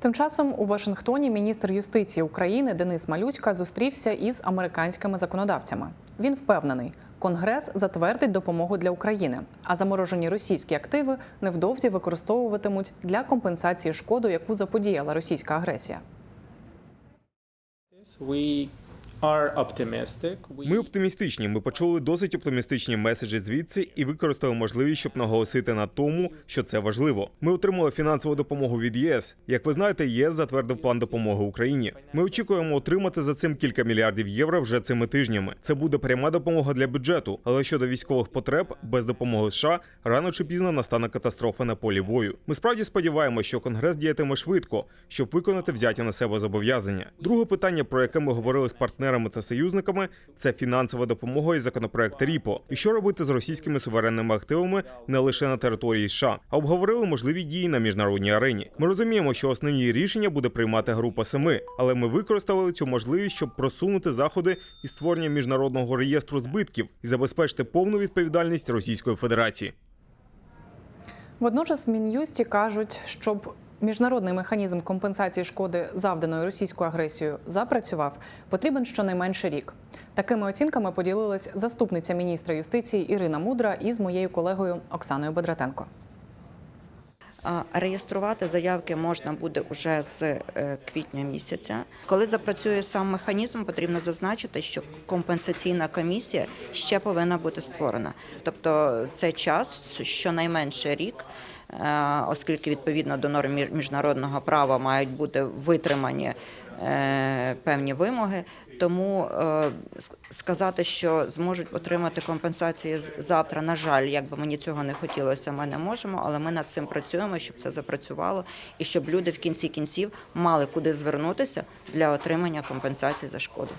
Тим часом у Вашингтоні міністр юстиції України Денис Малюцька зустрівся із американськими законодавцями. Він впевнений, Конгрес затвердить допомогу для України, а заморожені російські активи невдовзі використовуватимуть для компенсації шкоду, яку заподіяла російська агресія. Ми оптимістичні. Ми почули досить оптимістичні меседжі звідси і використали можливість, щоб наголосити на тому, що це важливо. Ми отримали фінансову допомогу від ЄС. Як ви знаєте, ЄС затвердив план допомоги Україні. Ми очікуємо отримати за цим кілька мільярдів євро вже цими тижнями. Це буде пряма допомога для бюджету. Але щодо військових потреб, без допомоги США рано чи пізно настане катастрофа на полі бою. Ми справді сподіваємося, що Конгрес діятиме швидко, щоб виконати взяті на себе зобов'язання. Друге питання, про яке ми говорили з партнерами та союзниками, це фінансова допомога і законопроект РІПО. І що робити з російськими суверенними активами не лише на території США, а обговорили можливі дії на міжнародній арені. Ми розуміємо, що основні рішення буде приймати група семи, але ми використали цю можливість, щоб просунути заходи і створення міжнародного реєстру збитків і забезпечити повну відповідальність Російської Федерації. Водночас в Мін'юсті кажуть, щоб міжнародний механізм компенсації шкоди, завданої російською агресією, запрацював, потрібен щонайменше рік. Такими оцінками поділилась заступниця міністра юстиції Ірина Мудра із моєю колегою Оксаною Бодратенко. Реєструвати заявки можна буде уже з е, квітня місяця. Коли запрацює сам механізм, потрібно зазначити, що компенсаційна комісія ще повинна бути створена. Тобто це час щонайменше рік, оскільки відповідно до норм міжнародного права мають бути витримані е, певні вимоги. Тому е, сказати, що зможуть отримати компенсації завтра, на жаль, як би мені цього не хотілося, ми не можемо, але ми над цим працюємо, щоб це запрацювало і щоб люди в кінці кінців мали куди звернутися для отримання компенсації за шкоду.